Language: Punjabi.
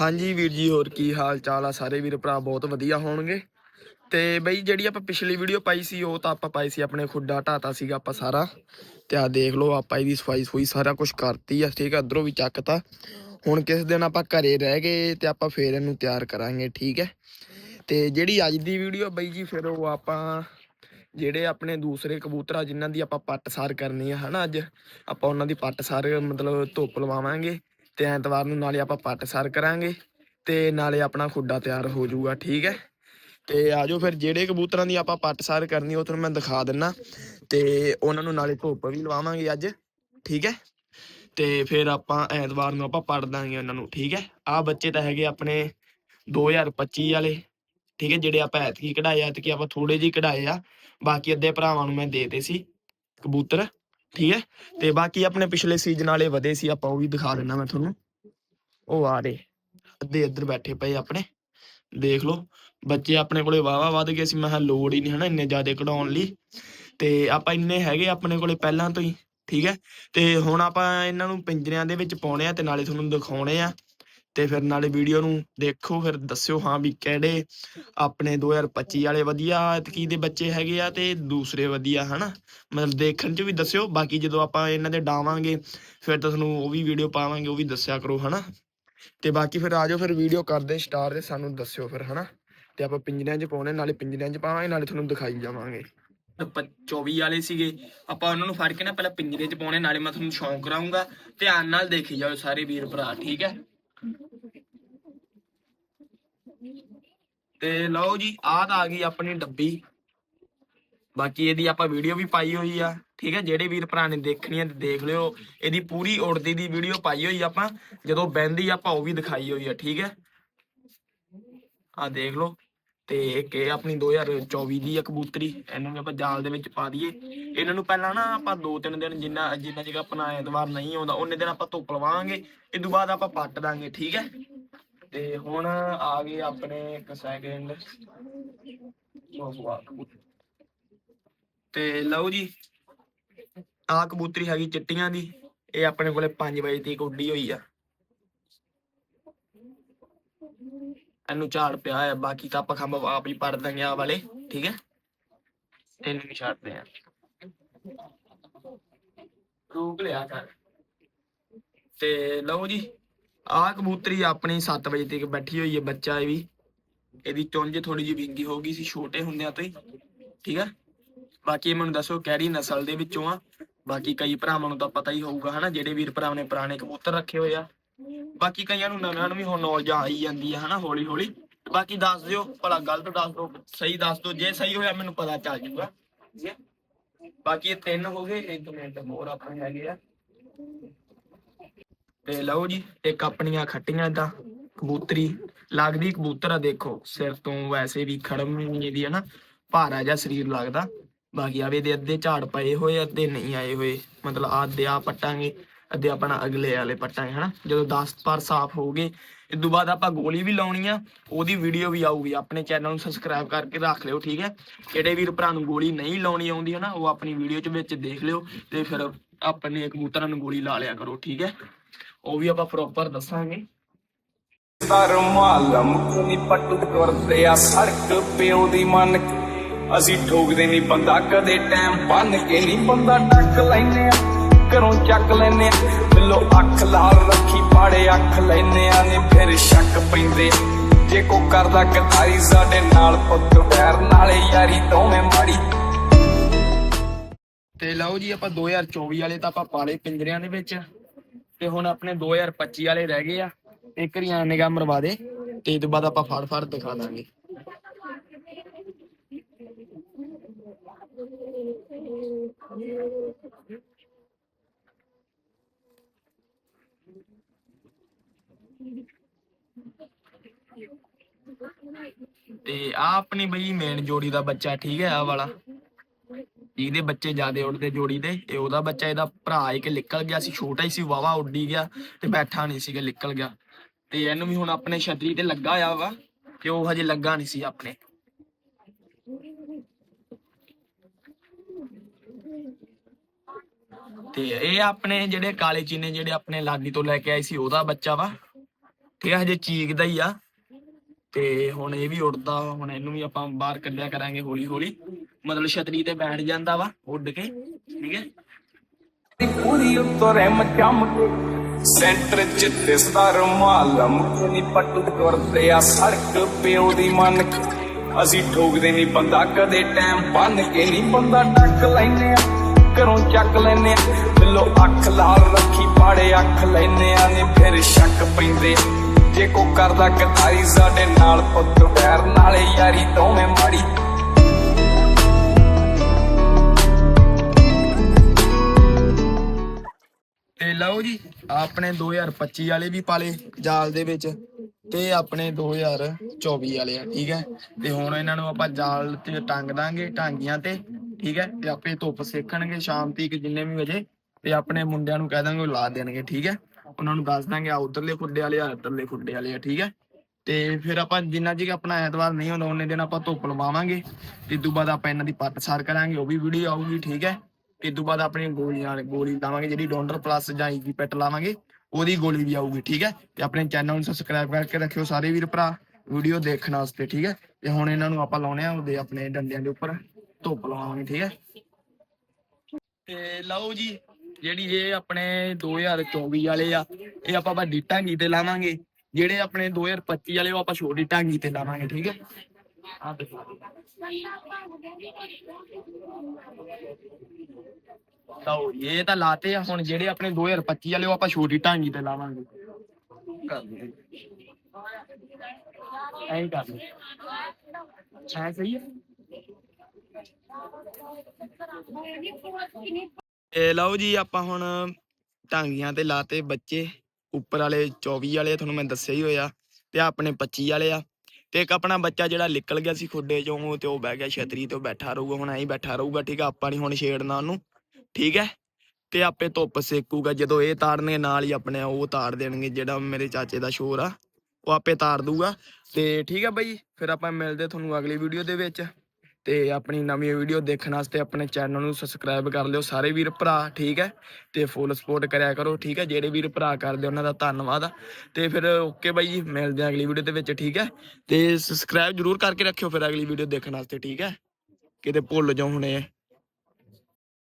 ਹਾਂਜੀ ਵੀਰ ਜੀ, ਹੋਰ ਕੀ ਹਾਲ ਚਾਲ ਆ? ਸਾਰੇ ਵੀਰ ਭਰਾ ਬਹੁਤ ਵਧੀਆ ਹੋਣਗੇ। ਤੇ ਬਈ ਜਿਹੜੀ ਆਪਾਂ ਪਿਛਲੀ ਵੀਡੀਓ ਪਾਈ ਸੀ, ਉਹ ਤਾਂ ਆਪਾਂ ਪਾਈ ਸੀ ਆਪਣੇ ਖੁੱਡਾ ਢਾਤਾ ਸੀਗਾ ਆਪਾਂ ਸਾਰਾ। ਤੇ ਆ ਦੇਖ ਲਓ, ਆਪਾਂ ਇਹਦੀ ਸਫ਼ਾਈ ਸਫੂਈ ਸਾਰਾ ਕੁਝ ਕਰਤੀ ਆ, ਠੀਕ ਆ ਅਧਰੋਂ ਵੀ ਚੱਕਤਾ। ਹੁਣ ਕਿਸ ਦਿਨ ਆਪਾਂ ਘਰੇ ਰਹਿ ਗਏ ਤੇ ਆਪਾਂ ਫੇਰ ਇਹਨੂੰ ਤਿਆਰ ਕਰਾਂਗੇ, ਠੀਕ ਹੈ ਤੇ ਜਿਹੜੀ ਅੱਜ ਦੀ ਵੀਡੀਓ ਬਈ ਜੀ, ਫਿਰ ਉਹ ਆਪਾਂ ਜਿਹੜੇ ਆਪਣੇ ਦੂਸਰੇ ਕਬੂਤਰ ਆ, ਜਿਨ੍ਹਾਂ ਦੀ ਆਪਾਂ ਪੱਟ ਸਾਰ ਕਰਨੀ ਆ, ਹਨਾ ਅੱਜ? ਆਪਾਂ ਉਹਨਾਂ ਦੀ ਪੱਟ ਸਾਰ ਮਤਲਬ ਧੁੱਪ ਲਵਾਵਾਂਗੇ। ਤੇ ਐਤਵਾਰ ਨੂੰ ਨਾਲੇ ਆਪਾਂ ਪੱਟ ਸਾਰ ਕਰਾਂਗੇ ਤੇ ਨਾਲੇ ਆਪਣਾ ਖੁੱਡਾ ਤਿਆਰ ਹੋ ਜਾਊਗਾ, ਠੀਕ ਹੈ? ਤੇ ਆਜੋ ਫਿਰ, ਜਿਹੜੇ ਕਬੂਤਰਾਂ ਦੀ ਆਪਾਂ ਪੱਟ ਸਾਰ ਕਰਨੀ ਉਹ ਤੁਹਾਨੂੰ ਮੈਂ ਦਿਖਾ ਦਿੰਨਾ। ਤੇ ਉਹਨਾਂ ਨੂੰ ਨਾਲੇ ਧੁੱਪ ਵੀ ਲਵਾਵਾਂਗੇ ਅੱਜ, ਠੀਕ ਹੈ? ਤੇ ਫਿਰ ਆਪਾਂ ਐਤਵਾਰ ਨੂੰ ਆਪਾਂ ਪੜ ਦਾਂਗੇ ਉਹਨਾਂ ਨੂੰ, ਠੀਕ ਹੈ? ਆਹ ਬੱਚੇ ਤਾਂ ਹੈਗੇ ਆਪਣੇ 2025 ਵਾਲੇ, ਠੀਕ ਹੈ? ਜਿਹੜੇ ਆਪਾਂ ਐਤਕੀ ਕਢਾਏ ਐਤਕੀ ਆਪਾਂ ਥੋੜੇ ਜਿਹੇ ਕਢਾਏ ਆ। ਬਾਕੀ ਅੱਧੇ ਭਰਾਵਾਂ ਨੂੰ ਮੈਂ ਦੇਤੇ ਸੀ ਕਬੂਤਰ। ਠੀਕ ਹੈ? ਤੇ ਬਾਕੀ ਆਪਣੇ ਪਿਛਲੇ ਸੀਜ਼ਨ ਵਾਲੇ ਵਧੇ ਸੀ, ਆਪਾਂ ਉਹ ਵੀ ਦਿਖਾ ਦਿੰਦਾ ਮੈਂ ਤੁਹਾਨੂੰ। ਉਹ ਆ ਰਹੇ। ਅੱਧੇ ਇੱਧਰ ਬੈਠੇ ਪਏ ਆਪਣੇ। ਦੇਖ ਲਓ, ਬੱਚੇ ਆਪਣੇ ਕੋਲੇ ਵਾਵਾ ਵੱਧ ਗਏ ਸੀ, ਮੈਂ ਕਿਹਾ ਲੋੜ ਹੀ ਨਹੀਂ ਹਨਾ ਇੰਨੇ ਜ਼ਿਆਦਾ ਕਢਾਉਣ ਲਈ। ਤੇ ਆਪਾਂ ਇੰਨੇ ਹੈਗੇ ਆਪਣੇ ਕੋਲੇ ਪਹਿਲਾਂ ਤੋਂ ਹੀ, ਠੀਕ ਹੈ? ਤੇ ਹੁਣ ਆਪਾਂ ਇਹਨਾਂ ਨੂੰ ਪਿੰਜਰਿਆਂ ਦੇ ਵਿੱਚ ਪਾਉਣੇ ਆ ਤੇ ਨਾਲੇ ਤੁਹਾਨੂੰ ਦਿਖਾਉਣੇ ਆ। ਤੇ ਫਿਰ ਨਾਲੇ ਵੀਡੀਓ ਨੂੰ ਦੇਖੋ, ਫਿਰ ਦੱਸਿਓ ਹਾਂ ਵੀ ਕਿਹੜੇ ਆਪਣੇ 2025 ਵਾਲੇ ਵਧੀਆ ਐਤਕੀ ਦੇ ਬੱਚੇ ਹੈਗੇ ਆ ਤੇ ਦੂਸਰੇ ਵਧੀਆ, ਹਨਾ? ਮਤਲਬ ਦੇਖਣ ਚ ਵੀ ਦੱਸਿਓ, ਬਾਕੀ ਜਦੋਂ ਆਪਾਂ ਇਹਨਾਂ ਦੇ ਡਾਵਾਂਗੇ, ਫਿਰ ਤੁਹਾਨੂੰ ਉਹ ਵੀ ਵੀਡੀਓ ਪਾਵਾਂਗੇ, ਉਹ ਵੀ ਦੱਸਿਆ ਕਰੋ, ਹਨਾ? ਤੇ ਬਾਕੀ ਫਿਰ ਆਜੋ ਫਿਰ ਵੀਡੀਓ ਕਰਦੇ ਸਟਾਰ ਤੇ ਸਾਨੂੰ ਦੱਸਿਓ ਫਿਰ, ਹਨਾ? ਤੇ ਆਪਾਂ ਪਿੰਜਰਿਆਂ 'ਚ ਪਾਉਣੇ, ਨਾਲੇ ਪਿੰਜਰਿਆਂ 'ਚ ਪਾਵਾਂਗੇ, ਨਾਲੇ ਤੁਹਾਨੂੰ ਦਿਖਾਈ ਜਾਵਾਂਗੇ। 24 ਵਾਲੇ ਸੀਗੇ, ਆਪਾਂ ਉਹਨਾਂ ਨੂੰ ਫੜ ਕੇ ਨਾ ਪਹਿਲਾਂ ਪਿੰਜਰੇ 'ਚ ਪਾਉਣੇ, ਨਾਲੇ ਮੈਂ ਤੁਹਾਨੂੰ ਸ਼ੌਂਕ ਕਰਾਉਂਗਾ ਧਿਆਨ ਨਾਲ ਦੇਖੀ ਜਾਓ ਸਾਰੇ ਵੀਰ ਭਰਾ, ਠੀਕ ਹੈ? ਤੇ ਲਓ ਜੀ ਆਹ ਤਾਂ ਆ ਗਈ ਆਪਣੀ ਡੱਬੀ। ਬਾਕੀ ਇਹਦੀ ਆਪਾਂ ਵੀਡੀਓ ਵੀ ਪਾਈ ਹੋਈ ਆ, ਠੀਕ ਹੈ ਜਿਹੜੇ ਵੀਰ ਭਰਾ ਨੇ ਦੇਖਣੀ ਆ ਤੇ ਦੇਖ ਲਿਓ। ਇਹਦੀ ਪੂਰੀ ਉੜਦੀ ਦੀ ਵੀਡੀਓ ਪਾਈ ਹੋਈ ਆਪਾਂ। ਜਦੋਂ ਬਹਿੰਦੀ ਆਪਾਂ ਉਹ ਵੀ ਦਿਖਾਈ ਹੋਈ ਆ, ਠੀਕ ਹੈ ਆ ਦੇਖ ਲਓ। ਤੇ ਇੱਕ ਇਹ ਆਪਣੀ 2024 ਦੀ ਆ ਕਬੂਤਰੀ, ਇਹਨਾਂ ਨੂੰ ਆਪਾਂ ਜਾਲ ਦੇ ਵਿੱਚ ਪਾ ਦਈਏ। ਇਹਨਾਂ ਨੂੰ ਪਹਿਲਾਂ ਨਾ ਆਪਾਂ ਦੋ ਤਿੰਨ ਦਿਨ ਜਿੰਨਾ ਜਿੰਨਾ ਚਿਰ ਆਪਣਾ ਐਤਵਾਰ ਨਹੀਂ ਆਉਂਦਾ, ਉਹਨੇ ਦਿਨ ਆਪਾਂ ਧੁੱਪ ਲਵਾਵਾਂਗੇ ਇਹ ਤੋਂ ਬਾਅਦ ਆਪਾਂ ਪੱਟ ਦਾਂਗੇ, ਠੀਕ ਹੈ? ਤੇ ਹੁਣ ਆ ਗਏ ਆਪਣੇ ਇੱਕ ਸੈਕਿੰਡ ਤੇ ਲਓ ਜੀ ਆ ਕਬੂਤਰੀ ਹੈਗੀ ਚਿੱਟੀਆਂ ਦੀ, ਇਹ ਆਪਣੇ ਕੋਲੇ 5 ਵਜੇ ਤੱਕ ਉੱਡੀ ਹੋਈ ਆ। ਇਹਨੂੰ ਝਾੜ ਪਿਆ ਹੈ ਬਾਕੀ ਤਾਂ ਆਪਾਂ ਖੰਭ ਆਪ ਹੀ ਪੜ ਦਾਂਗੇ ਆ ਵਾਲੇ, ਠੀਕ ਹੈ? ਇਹਨੂੰ ਵੀ ਛੱਡਦੇ ਆ ਰੂਪ ਲਿਆ ਕਰ। ਤੇ ਲਓ ਜੀ, ਆਹ ਕਬੂਤਰੀ ਆਪਣੀ 7 ਵਜੇ ਤੱਕ ਬੈਠੀ ਹੋਈ ਹੈ ਬੱਚਾ ਇਹ ਵੀ। ਇਹਦੀ ਚੁੰਝ ਥੋੜੀ ਜਿਹੀ ਵਿੰਗੀ ਹੋ ਗਈ ਸੀ, ਛੋਟੇ ਹੁੰਦਿਆਂ ਤੋਂ ਹੀ, ਠੀਕ ਹੈ? ਬਾਕੀ ਮੈਨੂੰ ਦੱਸੋ ਕਿਹੜੀ ਨਸਲ ਦੇ ਵਿੱਚੋਂ ਆ? ਬਾਕੀ ਕਈ ਭਰਾਵਾਂ ਨੂੰ ਤਾਂ ਪਤਾ ਹੀ ਹੋਊਗਾ, ਹਨਾ, ਜਿਹੜੇ ਵੀਰ ਭਰਾਵਾਂ ਨੇ ਪੁਰਾਣੇ ਕਬੂਤਰ ਰੱਖੇ ਹੋਏ ਆ। ਬਾਕੀ ਕਈਆਂ ਨੂੰ ਨਵਿਆਂ ਨੂੰ ਵੀ ਹੁਣ ਨੌਲੇਜ ਆਈ ਜਾਂਦੀ ਹੈ ਹਨਾ, ਹੌਲੀ ਹੌਲੀ। ਬਾਕੀ ਦੱਸ ਦਿਓ, ਭਲਾ ਗਲਤ ਦੱਸ ਦਿਓ, ਸਹੀ ਦੱਸ ਦਿਓ, ਜੇ ਸਹੀ ਹੋਇਆ ਮੈਨੂੰ ਪਤਾ ਚੱਲ ਜੂਗਾ। ਬਾਕੀ ਇਹ ਤਿੰਨ ਹੋ ਗਏ, ਇੱਕ ਮਿੰਟ ਹੋਰ ਆਪਣੇ ਹੈਗੇ ਆ। ਤੇ ਲਓ ਜੀ, ਇੱਕ ਆਪਣੀਆਂ ਖੱਟੀਆਂ ਦਾ ਕਬੂਤਰੀ, ਲੱਗਦੀ ਕਬੂਤਰ ਆ, ਦੇਖੋ, ਸਿਰ ਤੋਂ ਵੈਸੇ ਵੀ ਖੜਮ ਨਹੀਂ ਇਹਦੀ ਹੈ ਨਾ ਭਾਰਾ ਜਿਹਾ ਸਰੀਰ ਲੱਗਦਾ। ਬਾਕੀ ਆਵੇ ਦੇ ਅੱਧੇ ਝਾੜ ਪਏ ਹੋਏ ਅੱਧੇ ਨਹੀਂ ਆਏ ਹੋਏ। ਮਤਲਬ ਆਦੇ ਆ ਪੱਟਾਂਗੇ। ਅੱਧੇ ਆਪਣਾ ਅਗਲੇ ਵਾਲੇ ਪੱਟਾਂਗੇ ਹਨਾ? ਜਦੋਂ 10 ਪਰ ਸਾਫ਼ ਹੋ ਇਸ ਤੋਂ ਬਾਅਦ ਆਪਾਂ ਗੋਲੀ ਵੀ ਲਾਉਣੀ ਆ, ਉਹਦੀ ਵੀਡੀਓ ਵੀ ਆਊਗੀ। ਆਪਣੇ ਚੈਨਲ ਨੂੰ ਸਬਸਕ੍ਰਾਈਬ ਕਰਕੇ ਰੱਖ ਲਿਓ, ਠੀਕ ਹੈ? ਜਿਹੜੇ ਵੀਰ ਭਰਾ ਨੂੰ ਗੋਲੀ ਨਹੀਂ ਲਾਉਣੀ ਆਉਂਦੀ ਹੈ ਉਹ ਆਪਣੀ ਵੀਡੀਓ 'ਚ ਵਿੱਚ ਦੇਖ ਲਿਓ ਤੇ ਫਿਰ ਆਪਣੇ ਕਬੂਤਰਾਂ ਨੂੰ ਗੋਲੀ ਲਾ ਲਿਆ ਕਰੋ, ਠੀਕ ਹੈ? ਉਹ ਵੀ ਆਪਾਂ ਪ੍ਰੋਪਰ ਦੱਸਾਂਗੇ। ਸਰ ਮਾਲਮ ਕੋਈ ਪੱਟੂ ਕਰਦੇ ਆ, ਸੜਕ ਪਿਓ ਦੀ ਮੰਨ ਅਸੀਂ ਠੋਕਦੇ ਨਹੀਂ ਬੰਦਾ, ਕਦੇ ਟਾਈਮ ਬੰਨ ਕੇ ਨਹੀਂ ਬੰਦਾ, ਡੱਕ ਲੈਨੇ ਆ। ਘਰੋਂ ਚੱਕ ਲੈਨੇ ਬਿੱਲੋ ਅੱਖ ਲਾਲ ਰੱਖੀ, ਪਾੜੇ ਅੱਖ ਲੈਨੇ ਆ ਨੇ, ਫਿਰ ਸ਼ੱਕ ਪੈਂਦੇ ਜੇ ਕੋ ਕਰਦਾ ਕਤਾਈ ਸਾਡੇ ਨਾਲ ਪੁੱਤ ਵੈਰ ਨਾਲੇ ਯਾਰੀ ਦੋਵੇਂ ਮਾੜੀ। ਤੇ ਲਓ ਜੀ, ਆਪਾਂ 2024 ਵਾਲੇ ਤਾਂ ਆਪਾਂ ਪਾਲੇ ਪਿੰਜਰਿਆਂ ਦੇ ਵਿੱਚ। ਤੇ ਹੁਣ ਆਪਣੇ 2025 ਵਾਲੇ ਰਹਿ ਗਏ ਆ। ਇੱਕ ਰੀਆਂ ਨਿਗਾਹ ਮਰਵਾ ਦੇ, ਤੇ ਇਹ ਤੋਂ ਬਾਅਦ ਆਪਾਂ ਫੜ ਫੜ ਦਿਖਾ ਦਾਂਗੇ। ਤੇ ਆ ਆਪਣੀ ਬਈ ਮੇਨ ਜੋੜੀ ਦਾ ਬੱਚਾ ਠੀਕ ਹੈ ਆ ਵਾਲਾ। ਇਹਦੇ ਬੱਚੇ ਜਿਆਦੇ ਉੱਡਦੇ ਜੋੜੀ ਦੇ ਇਹ ਉਹਦਾ ਬੱਚਾ ਇਹਦਾ ਭਰਾ ਇੱਕ ਨਿਕਲ ਗਿਆ ਸੀ, ਛੋਟਾ ਹੀ ਸੀ ਵਾਵਾ ਉੱਡੀ ਗਿਆ ਤੇ ਬੈਠਾ ਨਹੀਂ ਸੀਗਾ, ਨਿਕਲ ਗਿਆ। ਤੇ ਇਹਨੂੰ ਵੀ ਹੁਣ ਆਪਣੇ ਛਤਰੀ ਤੇ ਲੱਗਾ ਆ ਵਾ, ਤੇ ਉਹ ਹਜੇ ਲੱਗਾ ਨਹੀਂ ਸੀ ਆਪਣੇ। ਤੇ ਇਹ ਆਪਣੇ ਜਿਹੜੇ ਕਾਲੇ ਚੀਨੇ ਜਿਹੜੇ ਆਪਣੇ ਲਾਡੀ ਤੋਂ ਲੈ ਕੇ ਆਏ ਸੀ, ਉਹਦਾ ਬੱਚਾ ਵਾ। ਠੀਕ ਹੈ ਹਜੇ ਚੀਕਦਾ ਹੀ ਆ। ਤੇ ਹੁਣ ਇਹ ਵੀ ਉੱਡਦਾ ਵਾ, ਹੁਣ ਇਹਨੂੰ ਵੀ ਆਪਾਂ ਬਾਹਰ ਕੱਢਿਆ ਕਰਾਂਗੇ ਹੌਲੀ ਹੌਲੀ ਮਤਲਬ ਛਤਰੀ ਤੇ ਬੈਠ ਜਾਂਦਾ ਵਾ ਉੱਡ ਕੇ ਠੀਕ ਹੈ? ਦੀ ਪੂਰੀ ਉੱਤੋਂ ਰਹਿਮ ਚਮਕੇ ਸੈਂਟਰ ਚ ਦਿਸਦਾ ਰੁਮਾਲਮ ਕੋਈ ਪੱਟੂ ਤੁਰਦੇ ਆ ਸੜਕ ਪਿਓ ਦੀ ਮੰਨ ਅਸੀਂ ਠੋਕਦੇ ਨਹੀਂ ਬੰਦਾ ਕਦੇ ਟਾਈਮ ਬੰਨ ਕੇ ਨਹੀਂ ਬੰਦਾ ਡੱਕ ਲੈਨੇ ਆ। ਘਰੋਂ ਚੱਕ ਲੈਨੇ ਆ ਦਿਲੋਂ ਅੱਖ ਲਾਲ ਰੱਖੀ ਪਾੜੇ ਅੱਖ ਲੈਨੇ ਆ ਨੇ ਫਿਰ ਸ਼ੱਕ ਪੈਂਦੇ ਜੇ ਕੋ ਕਰਦਾ ਕਤਾਰੀ ਸਾਡੇ ਨਾਲ ਪੁੱਤ ਵੈਰ ਨਾਲੇ ਯਾਰੀ ਦੋਵੇਂ ਮਾੜੀ। ਤੇ ਲਓ ਜੀ, ਆਪਣੇ 2025 ਵਾਲੇ ਵੀ ਪਾਲੇ ਜਾਲ ਦੇ ਵਿੱਚ, ਤੇ ਆਪਣੇ 2024 ਵਾਲੇ ਆ, ਠੀਕ ਹੈ? ਤੇ ਹੁਣ ਇਹਨਾਂ ਨੂੰ ਆਪਾਂ ਜਾਲ ਤੇ ਟੰਗ ਦਾਂਗੇ, ਟਾਂਗੀਆਂ ਤੇ, ਠੀਕ ਹੈ? ਤੇ ਆਪੇ ਧੁੱਪ ਸੇਖਣਗੇ ਸ਼ਾਮ ਤੀਕ ਜਿੰਨੇ ਵੀ ਵਜੇ, ਤੇ ਆਪਣੇ ਮੁੰਡਿਆਂ ਨੂੰ ਕਹਿ ਦਾਂਗੇ ਉਹ ਲਾ ਦੇਣਗੇ, ਠੀਕ ਹੈ? ਉਹਨਾਂ ਨੂੰ ਦੱਸ ਦਾਂਗੇ ਆ ਉਧਰਲੇ ਖੁੱਡੇ ਵਾਲੇ ਆ ਇੱਧਰਲੇ ਖੁੱਡੇ ਵਾਲੇ ਆ, ਠੀਕ ਹੈ ਤੇ ਫਿਰ ਆਪਾਂ ਜਿੰਨਾ ਚਿਰ ਆਪਣਾ ਐਤਵਾਰ ਨਹੀਂ ਹੁੰਦਾ ਉਹਨੇ ਦਿਨ ਆਪਾਂ ਧੁੱਪ ਲਵਾਵਾਂਗੇ। ਤੇ ਤੋਂ ਬਾਅਦ ਆਪਾਂ ਇਹਨਾਂ ਦੀ ਪੱਟ ਕਰਾਂਗੇ, ਉਹ ਵੀ ਵੀਡੀਓ ਆਊਗੀ, ਠੀਕ ਹੈ ਤੇ ਤੋਂ ਬਾਅਦ ਆਪਣੀ ਗੋਲੀਆਂ ਗੋਲੀ ਲਾਵਾਂਗੇ, ਜਿਹੜੀ ਡੋਂਡਰ ਪਲੱਸ ਜਾਂ ਈਜੀ ਪੈਟ ਲਾਵਾਂਗੇ, ਉਹਦੀ ਗੋਲੀ ਵੀ ਆਊਗੀ, ਠੀਕ ਹੈ ਤੇ ਆਪਣੇ ਚੈਨਲ ਨੂੰ ਸਬਸਕ੍ਰਾਈਬ ਕਰਕੇ ਰੱਖਿਓ ਸਾਰੇ ਵੀਰ ਭਰਾ ਵੀਡੀਓ ਦੇਖਣ ਵਾਸਤੇ, ਠੀਕ ਹੈ ਤੇ ਹੁਣ ਇਹਨਾਂ ਨੂੰ ਆਪਾਂ ਲਾਉਣੇ ਆ ਉਹਦੇ ਆਪਣੇ ਡੰਡਿਆਂ ਦੇ ਉੱਪਰ ਧੁੱਪ ਲਵਾਵਾਂਗੇ, ਠੀਕ ਹੈ ਤੇ ਲਓ ਜੀ ਜਿਹੜੀ ਇਹ ਆਪਣੇ 2024 ਵਾਲੇ ਆ, ਇਹ ਆਪਾਂ ਵੱਡੀ ਟਾਂਗੀ ਤੇ ਲਾਵਾਂਗੇ। ਜਿਹੜੇ ਆਪਣੇ 2025 ਵਾਲੇ, ਉਹ ਆਪਾਂ ਛੋਟੀ ਟਾਂਗੀ ਤੇ ਲਾਵਾਂਗੇ, ਠੀਕ ਹੈ? ਆਹ ਦੇਖੋ ਲਓ। ਇਹ ਤਾਂ ਲਾਤੇ ਆ, ਹੁਣ ਜਿਹੜੇ ਆਪਣੇ 2025 ਵਾਲੇ, ਉਹ ਆਪਾਂ ਛੋਟੀ ਟਾਂਗੀ ਤੇ ਲਾਵਾਂਗੇ। ਕਰ ਐਂ ਕਰ ਦੇ ਸਹੀ ਹੈ? ਇਹ ਲਓ ਜੀ ਆਪਾਂ ਹੁਣ ਟਾਂਗੀਆਂ ਤੇ ਲਾਤੇ ਬੱਚੇ, ਉੱਪਰ ਵਾਲੇ 24 ਵਾਲੇ ਤੁਹਾਨੂੰ ਮੈਂ ਦੱਸਿਆ ਹੀ ਹੋਇਆ ਤੇ ਆਪਣੇ 25 ਵਾਲੇ ਆ ਤੇ ਇੱਕ ਆਪਣਾ ਬੱਚਾ ਜਿਹੜਾ ਨਿਕਲ ਗਿਆ ਸੀ ਖੁੱਡੇ ਚੋਂ ਤੇ ਉਹ ਬਹਿ ਗਿਆ ਛਤਰੀ ਤੇ ਬੈਠਾ ਰਹੂਗਾ, ਹੁਣ ਐਂ ਬੈਠਾ ਰਹੂਗਾ, ਠੀਕ ਆ, ਆਪਾਂ ਨਹੀਂ ਹੁਣ ਛੇੜਨਾ ਉਹਨੂੰ, ਠੀਕ ਹੈ? ਤੇ ਆਪੇ ਧੁੱਪ ਸੇਕੂਗਾ, ਜਦੋਂ ਇਹ ਤਾਰਨਗੇ ਨਾਲ ਹੀ ਆਪਣੇ ਉਹ ਤਾੜ ਦੇਣਗੇ, ਜਿਹੜਾ ਮੇਰੇ ਚਾਚੇ ਦਾ ਸ਼ੋਰ ਆ, ਉਹ ਆਪੇ ਤਾਰ ਦੂਗਾ ਤੇ ਠੀਕ ਆ ਬਾਈ, ਫਿਰ ਆਪਾਂ ਮਿਲਦੇ ਤੁਹਾਨੂੰ ਅਗਲੀ ਵੀਡੀਓ ਦੇ ਵਿੱਚ। ਤੇ ਆਪਣੀ ਨਵੀਂ ਵੀਡੀਓ ਦੇਖਣ ਵਾਸਤੇ ਆਪਣੇ ਚੈਨਲ ਨੂੰ ਸਬਸਕ੍ਰਾਈਬ ਕਰ ਲਿਓ ਸਾਰੇ ਵੀਰ ਭਰਾ, ਠੀਕ ਹੈ? ਤੇ ਫੁੱਲ ਸਪੋਰਟ ਕਰਿਆ ਕਰੋ, ਠੀਕ ਹੈ? ਜਿਹੜੇ ਵੀਰ ਭਰਾ ਕਰਦੇ, ਉਹਨਾਂ ਦਾ ਧੰਨਵਾਦ। ਆ। ਤੇ ਫਿਰ ਓਕੇ ਬਾਈ ਜੀ, ਮਿਲਦੇ ਆ ਅਗਲੀ ਵੀਡੀਓ ਦੇ ਵਿੱਚ, ਠੀਕ ਹੈ? ਤੇ ਸਬਸਕ੍ਰਾਈਬ ਜਰੂਰ ਕਰਕੇ ਰੱਖਿਓ ਫਿਰ ਅਗਲੀ ਵੀਡੀਓ ਦੇਖਣ ਵਾਸਤੇ, ਠੀਕ ਹੈ? ਕਿਤੇ ਭੁੱਲ ਜਾਓ ਹੁਣੇ।